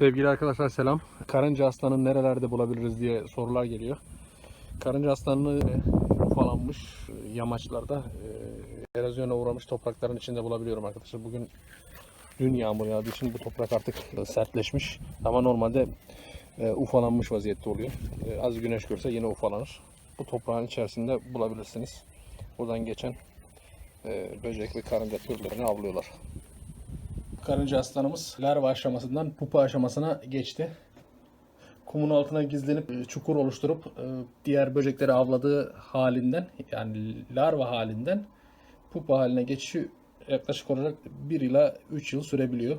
Sevgili arkadaşlar selam. Karınca aslanı nerelerde bulabiliriz diye sorular geliyor. Karınca aslanı e, ufalanmış e, yamaçlarda e, erozyona uğramış toprakların içinde bulabiliyorum arkadaşlar. Bugün dün yağmur yağdığı için bu toprak artık sertleşmiş. Ama normalde ufalanmış vaziyette oluyor. Az güneş görse yine ufalanır. Bu toprağın içerisinde bulabilirsiniz. Buradan geçen böcek ve karınca türlerini avlıyorlar. Karınca aslanımız larva aşamasından pupa aşamasına geçti. Kumun altına gizlenip e, çukur oluşturup e, diğer böcekleri avladığı halinden yani larva halinden pupa haline geçişi yaklaşık olarak 1 ila 3 yıl sürebiliyor.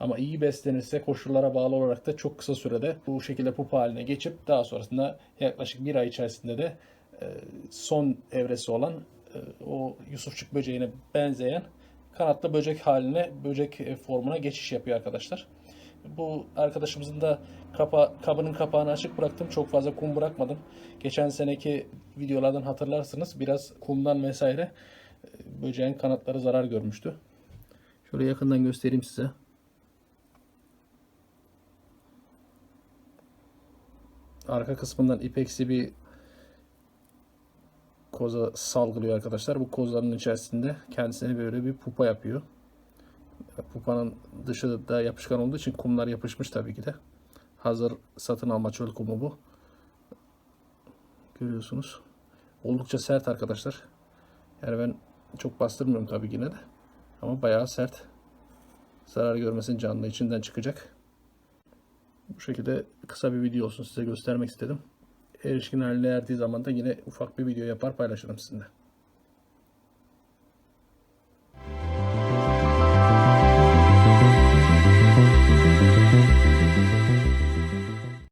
Ama iyi beslenirse koşullara bağlı olarak da çok kısa sürede bu şekilde pupa haline geçip daha sonrasında yaklaşık bir ay içerisinde de e, son evresi olan o Yusufçuk böceğine benzeyen kanatlı böcek haline, böcek e, formuna geçiş yapıyor arkadaşlar. Bu arkadaşımızın da kapa, kabının kapağını açık bıraktım. Çok fazla kum bırakmadım. Geçen seneki videolardan hatırlarsınız. Biraz kumdan vesaire e, böceğin kanatları zarar görmüştü. Şöyle yakından göstereyim size. Arka kısmından ipeksi bir koza salgılıyor arkadaşlar. Bu kozların içerisinde kendisine böyle bir pupa yapıyor. Pupanın dışı da yapışkan olduğu için kumlar yapışmış tabii ki de. Hazır satın alma çöl kumu bu. Görüyorsunuz. Oldukça sert arkadaşlar. Yani ben çok bastırmıyorum tabii yine de. Ama bayağı sert. Zarar görmesin canlı içinden çıkacak. Bu şekilde kısa bir video olsun size göstermek istedim. Erişkin haline erdiği zaman da yine ufak bir video yapar paylaşırım sizinle.